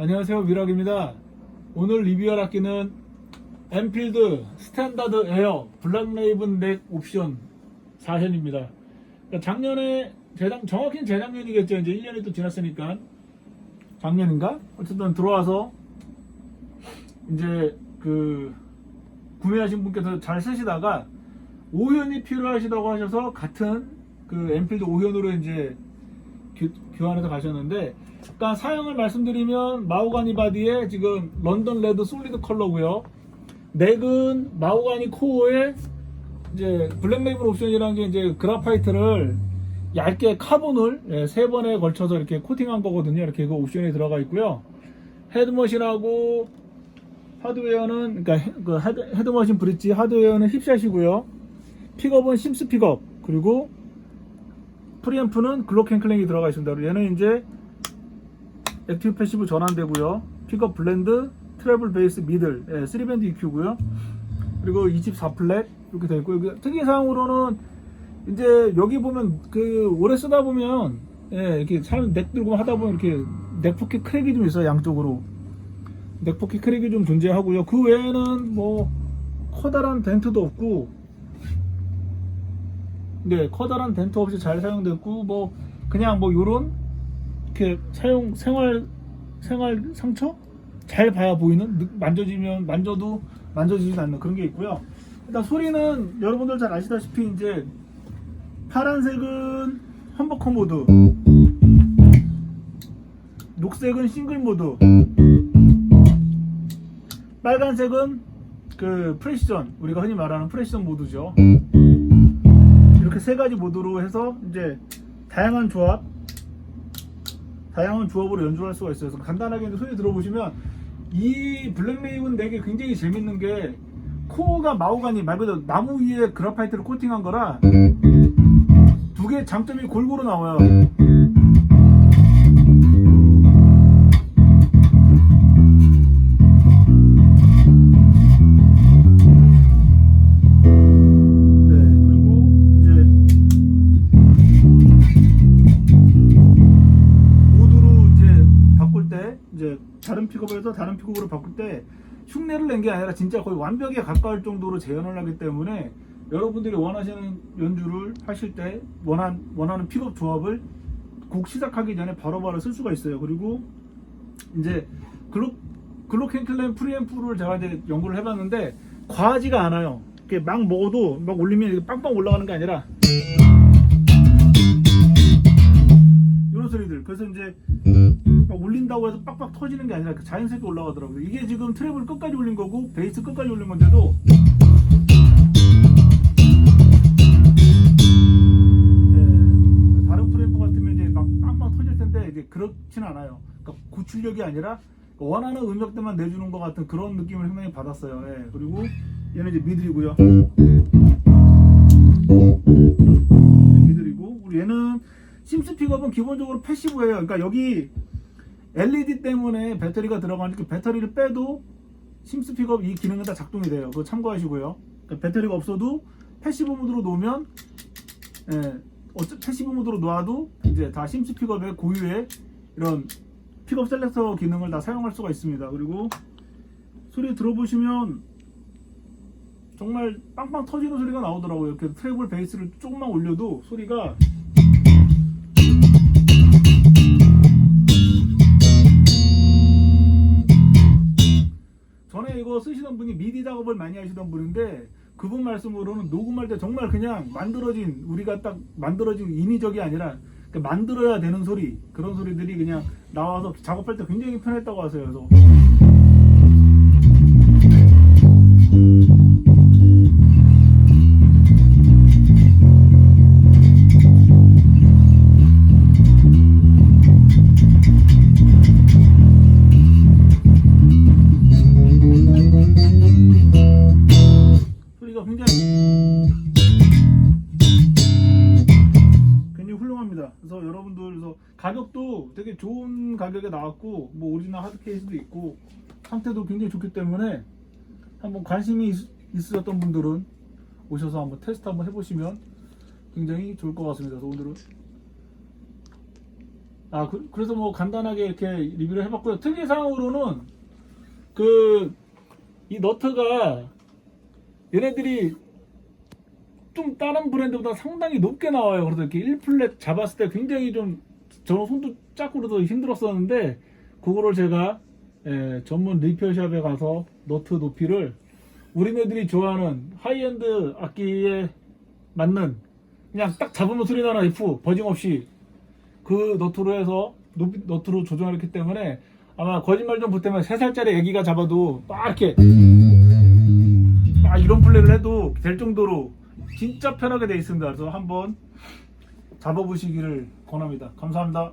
안녕하세요 미락입니다. 오늘 리뷰할 악기는 엔필드 스탠다드 에어 블랙 레이븐 넥 옵션 4현입니다. 그러니까 작년에 재작, 정확히는 재작년이겠죠. 이제 1년이 또 지났으니까. 작년인가? 어쨌든 들어와서 이제 그 구매하신 분께서 잘 쓰시다가 5현이 필요하시다고 하셔서 같은 그 엔필드 5현으로 이제 교, 교환해서 가셨는데 일단 사양을 말씀드리면 마호가니 바디에 지금 런던 레드 솔리드 컬러고요. 넥은 마호가니 코어에 이제 블랙 레이븐 옵션이라는 게 이제 그라파이트를 얇게 카본을 예, 세 번에 걸쳐서 이렇게 코팅한 거거든요. 이렇게 그 옵션이 들어가 있고요. 헤드머신하고 하드웨어는 그러니까 헤, 그 헤드, 헤드머신 브릿지 하드웨어는 힙샷이고요. 픽업은 심스 픽업 그리고 프리앰프는 글로켄클랭이 들어가 있습니다. 얘는 이제 액티브 패시브 전환되고요. 픽업 블렌드, 트래블 베이스 미들, 예, 3밴드 EQ고요. 그리고 24 플랫 이렇게 되어 있고 여기 특이 사항으로는 이제 여기 보면 그 오래 쓰다 보면 예, 이렇게 사람 넥 들고 하다 보면 이렇게 넥 포켓 크랙이 좀 있어요 양쪽으로 넥 포켓 크랙이 좀 존재하고요. 그 외에는 뭐 커다란 덴트도 없고 네, 커다란 덴트 없이 잘 사용됐고 뭐 그냥 뭐 요런 이렇게 사용 생활 생활 상처 잘 봐야 보이는 느- 만져지면 만져도 만져지지 않는 그런 게 있고요. 일단 소리는 여러분들 잘 아시다시피 이제 파란색은 험버커 모드, 녹색은 싱글 모드, 빨간색은 그 프레시전 우리가 흔히 말하는 프레시전 모드죠. 이렇게 세 가지 모드로 해서 이제 다양한 조합, 다양한 조합으로 연주할 수가 있어요. 그래서 간단하게 소리 들어보시면 이 블랙레이븐 덱이 굉장히 재밌는 게 코어가 마호가니 말 그대로 나무 위에 그라파이트를 코팅한 거라 두 개 장점이 골고루 나와요. 다른 픽업에서 다른 픽업으로 바꿀 때 흉내를 낸 게 아니라 진짜 거의 완벽에 가까울 정도로 재현을 하기 때문에 여러분들이 원하시는 연주를 하실 때 원한, 원하는 픽업 조합을 곡 시작하기 전에 바로바로 쓸 수가 있어요. 그리고 이제 글로 글로켄클램 프리앰프를 제가 이제 연구를 해봤는데 과하지가 않아요. 이렇게 막 먹어도 막 올리면 빵빵 올라가는 게 아니라 이런 소리들. 그래서 이제 막 올린다고 해서 빡빡 터지는 게 아니라 자연스럽게 올라가더라고요. 이게 지금 트래블 끝까지 올린 거고 베이스 끝까지 올린 건데도 예, 다른 프레임프 같으면 이제 막 빵빵 터질 텐데 이제 그렇진 않아요. 그러니까 구출력이 아니라 원하는 음역대만 내주는 것 같은 그런 느낌을 상당히 받았어요. 예, 그리고 얘는 이제 미들이고요. 미들이고 그리고 얘는 심스 픽업은 기본적으로 패시브예요. 그러니까 여기 LED 때문에 배터리가 들어가니까 배터리를 빼도 심스 픽업 이 기능은 다 작동이 돼요. 그거 참고하시고요. 그러니까 배터리가 없어도 패시브 모드로 놓으면 예, 어차 패시브 모드로 놓아도 이제 다 심스 픽업의 고유의 이런 픽업 셀렉터 기능을 다 사용할 수가 있습니다. 그리고 소리 들어보시면 정말 빵빵 터지는 소리가 나오더라고요. 이렇게 트래블 베이스를 조금만 올려도 소리가 작업을 많이 하시던 분인데 그분 말씀으로는 녹음할 때 정말 그냥 만들어진 우리가 딱 만들어진 인위적이 아니라 그 만들어야 되는 소리 그런 소리들이 그냥 나와서 작업할 때 굉장히 편했다고 하세요. 그래서 훌륭합니다. 그래서 여러분들 그래서 가격도 되게 좋은 가격에 나왔고 뭐 오리지널 하드 케이스도 있고 상태도 굉장히 좋기 때문에 한번 관심이 있, 있으셨던 분들은 오셔서 한번 테스트 한번 해보시면 굉장히 좋을 것 같습니다. 그래서 오늘은 아 그, 래서 뭐 간단하게 이렇게 리뷰를 해봤고요. 특이 사항으로는 그 이 너트가 얘네들이 좀 다른 브랜드보다 상당히 높게 나와요. 그래서 이렇게 1플랫 잡았을 때 굉장히 좀 저는 손도 그래서 힘들었었는데 그거를 제가 예, 전문 리페어샵에 가서 너트 높이를 우리네들이 좋아하는 하이엔드 악기에 맞는 그냥 딱 잡으면 소리 나는 F 버징 없이 그 너트로 해서 높이, 너트로 조정했기 때문에 아마 거짓말 좀 보태면 3살짜리 애기가 잡아도 막 이렇게 막 이런 플레이를 해도 될 정도로 진짜 편하게 돼 있습니다. 그래서 한번 잡아보시기를 권합니다. 감사합니다.